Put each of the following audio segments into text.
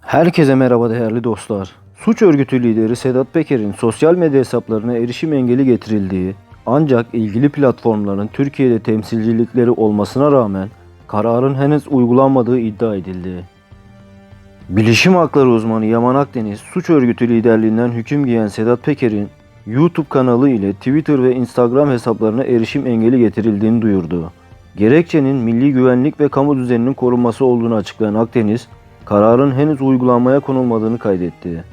Herkese merhaba değerli dostlar. Suç örgütü lideri Sedat Peker'in sosyal medya hesaplarına erişim engeli getirildiği ancak ilgili platformların Türkiye'de temsilcilikleri olmasına rağmen kararın henüz uygulanmadığı iddia edildi. Bilişim hakları uzmanı Yaman Akdeniz, suç örgütü liderliğinden hüküm giyen Sedat Peker'in YouTube kanalı ile Twitter ve Instagram hesaplarına erişim engeli getirildiğini duyurdu. Gerekçenin milli güvenlik ve kamu düzeninin korunması olduğunu açıklayan Akdeniz, kararın henüz uygulanmaya konulmadığını kaydetti.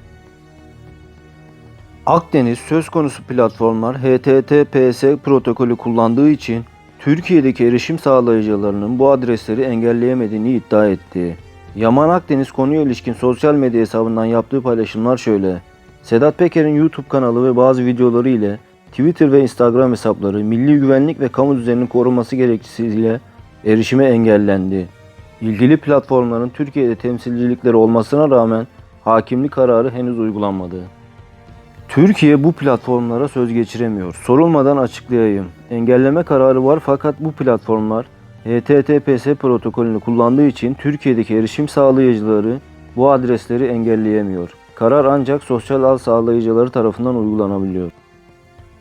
Akdeniz söz konusu platformlar HTTPS protokolü kullandığı için Türkiye'deki erişim sağlayıcılarının bu adresleri engelleyemediğini iddia etti. Yaman Akdeniz konuya ilişkin sosyal medya hesabından yaptığı paylaşımlar şöyle. Sedat Peker'in YouTube kanalı ve bazı videoları ile Twitter ve Instagram hesapları milli güvenlik ve kamu düzeninin korunması gerekçesiyle erişime engellendi. İlgili platformların Türkiye'de temsilcilikleri olmasına rağmen hakimlik kararı henüz uygulanmadı. Türkiye bu platformlara söz geçiremiyor. Sorulmadan açıklayayım. Engelleme kararı var fakat bu platformlar HTTPS protokolünü kullandığı için Türkiye'deki erişim sağlayıcıları bu adresleri engelleyemiyor. Karar ancak sosyal ağ sağlayıcıları tarafından uygulanabiliyor.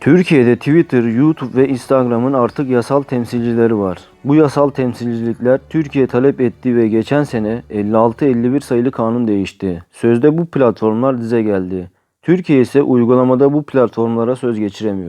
Türkiye'de Twitter, YouTube ve Instagram'ın artık yasal temsilcileri var. Bu yasal temsilcilikler Türkiye talep etti ve geçen sene 56-51 sayılı kanun değişti. Sözde bu platformlar dize geldi. Türkiye ise uygulamada bu platformlara söz geçiremiyor.